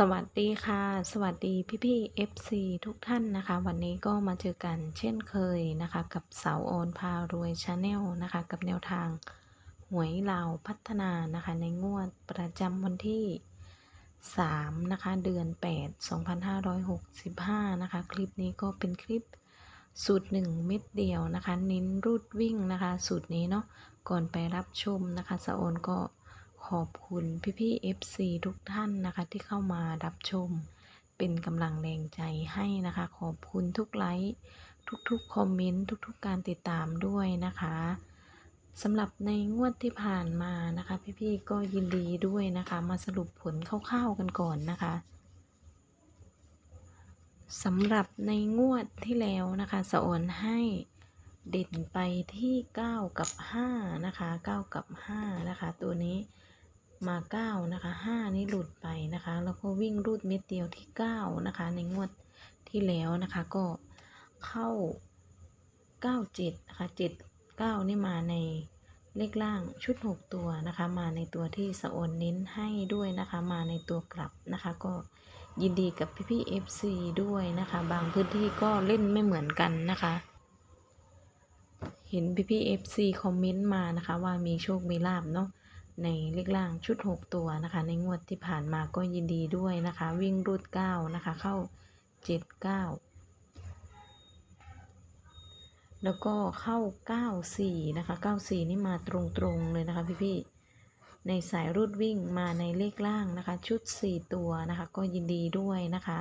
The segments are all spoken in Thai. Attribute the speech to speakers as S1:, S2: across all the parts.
S1: สวัสดีค่ะ สวัสดีพี่พี่ FC ทุกท่านนะคะ วันนี้ก็มาเจอกันเช่นเคยนะคะ กับเสาโอนพารวยชาแนลนะคะ กับแนวทางหวยลาวพัฒนานะคะ ในงวดประจำวันที่ 3 นะคะ เดือน 8 2565 นะคะ คลิปนี้ก็เป็นคลิปสูตร 1 เม็ดเดียวนะคะเน้นรูดวิ่งนะคะ สูตรนี้เนาะก่อนไปรับชมนะคะสะโอนก็ ขอบคุณพี่ๆ FC ทุกท่านนะคะ ที่เข้ามารับชม เป็นกำลังแรงใจให้นะคะ ขอบคุณทุกไลค์ทุกๆ คอมเมนต์ทุกๆ การติดตามด้วยนะคะสำหรับในงวดที่ผ่านมานะคะ พี่ๆ ก็ยินดีด้วยนะคะ มาสรุปผลคร่าวๆกันก่อนนะคะสำหรับในงวดที่แล้วนะคะสะออนให้เด่นไปที่ 9 กับ 5 นะคะ 9 กับ 5 นะคะ ตัวนี้ มา9นะคะ5นี้หลุดไปนะคะ แล้วก็วิ่งรูดเม็ดเดียวที่9นะคะ ในงวดที่แล้วนะคะ ก็เข้า97นะคะ7 9นี่มาในเลขล่างชุด6ตัวนะคะ มาในตัวที่สะโอนเน้นให้ด้วยนะคะ มาในตัวกลับนะคะ ก็ยินดีกับพี่ๆ FC ด้วยนะคะ บางพื้นที่ก็เล่นไม่เหมือนกันนะคะเห็นพี่ๆ FC คอมเมนต์มานะคะ ว่ามีโชค มีลาบเนาะ ในเลขล่างชุด 6 ตัวนะคะ ในงวดที่ผ่านมาก็ยินดีด้วยนะคะ วิ่งรูด 9 นะคะ เข้า 7 9 แล้วก็เข้า 94 นะคะ 94 นี่มาตรงๆเลยนะคะพี่ๆในสายรูดวิ่งมาในเลขล่างนะคะ ชุด 4 ตัวนะคะ ก็ยินดีด้วยนะคะ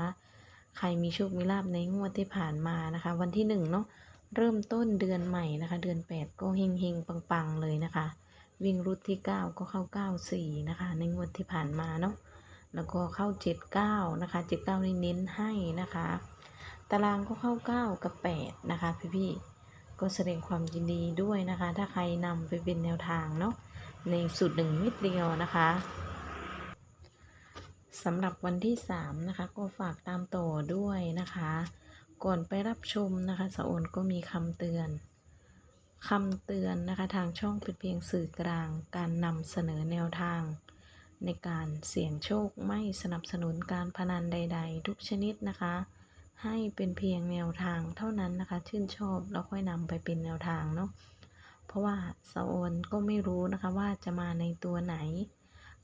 S1: ใครมีโชคมีลาบในงวดที่ผ่านมานะคะ วันที่ 1 เนาะเริ่มต้นเดือนใหม่นะคะ เดือน 8 ก็เฮงๆปังๆเลยนะคะ วิ่งรุดที่ 9 ก็เข้า 94 นะคะ ในงวดที่ผ่านมาเนาะแล้วก็เข้า 79 นะคะ 79นี่เน้นให้นะคะ ตารางก็เข้า 9 กับ 8 นะคะ พี่ๆก็แสดงความยินดีด้วยนะคะ ถ้าใครนำไปเป็นแนวทางเนาะในสูตรหนึ่งม็ดเดียวนะคะสำหรับวันที่ 3 นะคะ ก็ฝากตามต่อด้วยนะคะ ก่อนไปรับชมนะคะสะโอนก็มีคำเตือน คำเตือนนะคะทางช่องเป็นเพียงสื่อกลาง การนำเสนอแนวทาง ในการเสี่ยงโชคไม่สนับสนุนการพนันใด ๆ ทุกชนิดนะคะ ให้เป็นเพียงแนวทางเท่านั้นนะคะ ชื่นชอบแล้วค่อยนำไปเป็นแนวทางเนาะเพราะว่าสะโอนก็ไม่รู้นะคะว่าจะมาในตัวไหน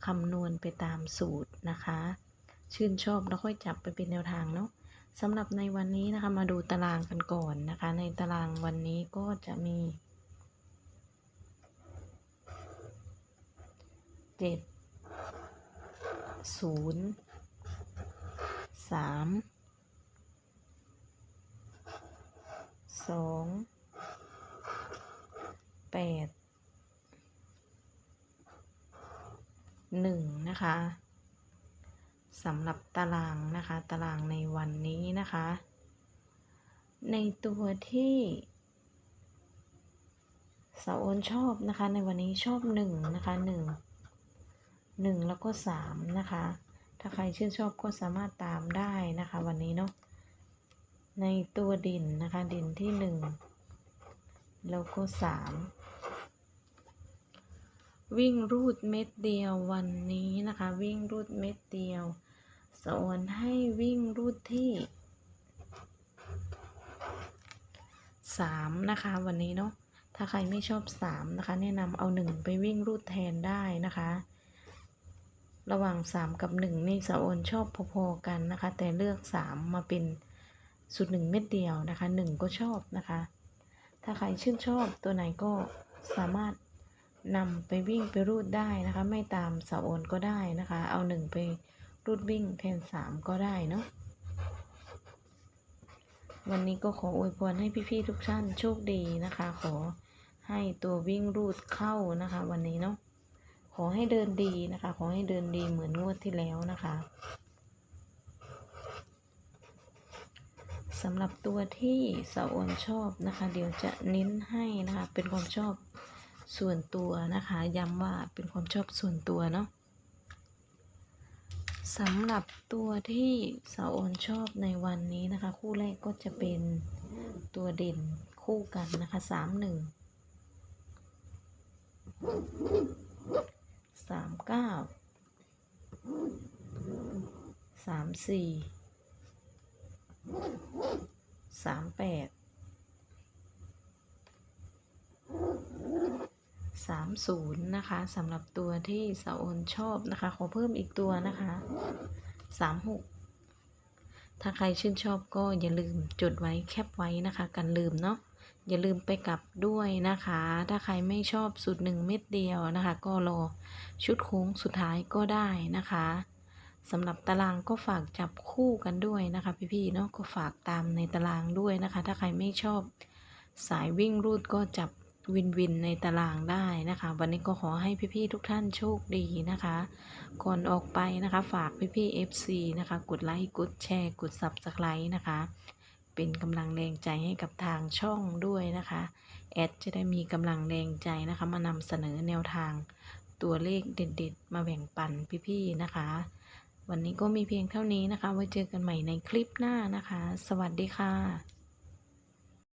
S1: คำนวณไปตามสูตรนะคะ ชื่นชอบแล้วค่อยจับไปเป็นแนวทางเนาะ สำหรับในวันนี้นะคะ มาดูตารางกันก่อนนะคะ ในตารางวันนี้ก็จะมีเจ็ดศูนย์สามสองแปดหนึ่งนะคะ สำหรับตารางนะคะ ตารางในวันนี้นะคะ ในตัวที่สาวโอนชอบนะคะ ในวันนี้ชอบหนึ่งนะคะหนึ่งหนึ่งแล้วก็สามนะคะ ถ้าใครชื่นชอบก็สามารถตามได้นะคะ วันนี้เนาะในตัวดินนะคะดินที่หนึ่งแล้วก็สาม วิ่งรูดเม็ดเดียววันนี้นะคะ วิ่งรูดเม็ดเดียวสอนให้วิ่งรูดที่สามนะคะวันนี้เนาะถ้าใครไม่ชอบสามนะคะแนะนำเอาหนึ่งไปวิ่งรูดแทนได้นะคะ ระหว่างสามกับหนึ่งนี่สาวอนชอบพอๆกันนะคะ แต่เลือกสามมาเป็นสุดหนึ่งเม็ดเดียวนะคะหนึ่งก็ชอบนะคะ ถ้าใครชื่นชอบตัวไหนก็สามารถ นำไปวิ่งไปรูดได้นะคะ ไม่ตามสาวโอนก็ได้นะคะ เอาหนึ่งไปรูดวิ่งแทนสามก็ได้เนาะวันนี้ก็ขออวยพรให้พี่ๆทุกท่านโชคดีนะคะ ขอให้ตัววิ่งรูดเข้านะคะ วันนี้เนาะขอให้เดินดีนะคะ ขอให้เดินดีเหมือนงวดที่แล้วนะคะสำหรับตัวที่สาวโอนชอบนะคะ เดี๋ยวจะเน้นให้นะคะ เป็นความชอบ ส่วนตัวนะคะ ย้ำว่าเป็นความชอบส่วนตัวเนาะสำหรับตัวที่สาวโอนชอบในวันนี้นะคะ คู่แรกก็จะเป็นตัวเด่นคู่กันนะคะสามหนึ่งสามเก้าสามสี่สามแปด สามศูนย์นะคะสำหรับตัวที่สาวโอนชอบนะคะ ขอเพิ่มอีกตัวนะคะสามหกถ้าใครชื่นชอบก็อย่าลืมจดไว้แคปไว้นะคะกันลืมเนาะอย่าลืมไปกลับด้วยนะคะ ถ้าใครไม่ชอบสูตรหนึ่งเม็ดเดียวนะคะ ก็รอชุดโค้งสุดท้ายก็ได้นะคะสำหรับตารางก็ฝากจับคู่กันด้วยนะคะพี่ๆเนาะก็ฝากตามในตารางด้วยนะคะ ถ้าใครไม่ชอบสายวิ่งรูดก็จับ วินวินในตารางได้นะคะ วันนี้ก็ขอให้พี่ๆทุกท่านโชคดีนะคะ ก่อนออกไปนะคะฝากพี่ๆ FC นะคะ กดไลค์ กดแชร์ กด Subscribe นะคะ เป็นกำลังแรงใจให้กับทางช่องด้วยนะคะ แอดจะได้มีกำลังแรงใจนะคะ มานำเสนอแนวทางตัวเลขเด็ดๆ มาแบ่งปันพี่ๆนะคะ วันนี้ก็มีเพียงเท่านี้นะคะ ไว้เจอกันใหม่ในคลิปหน้านะคะ สวัสดีค่ะ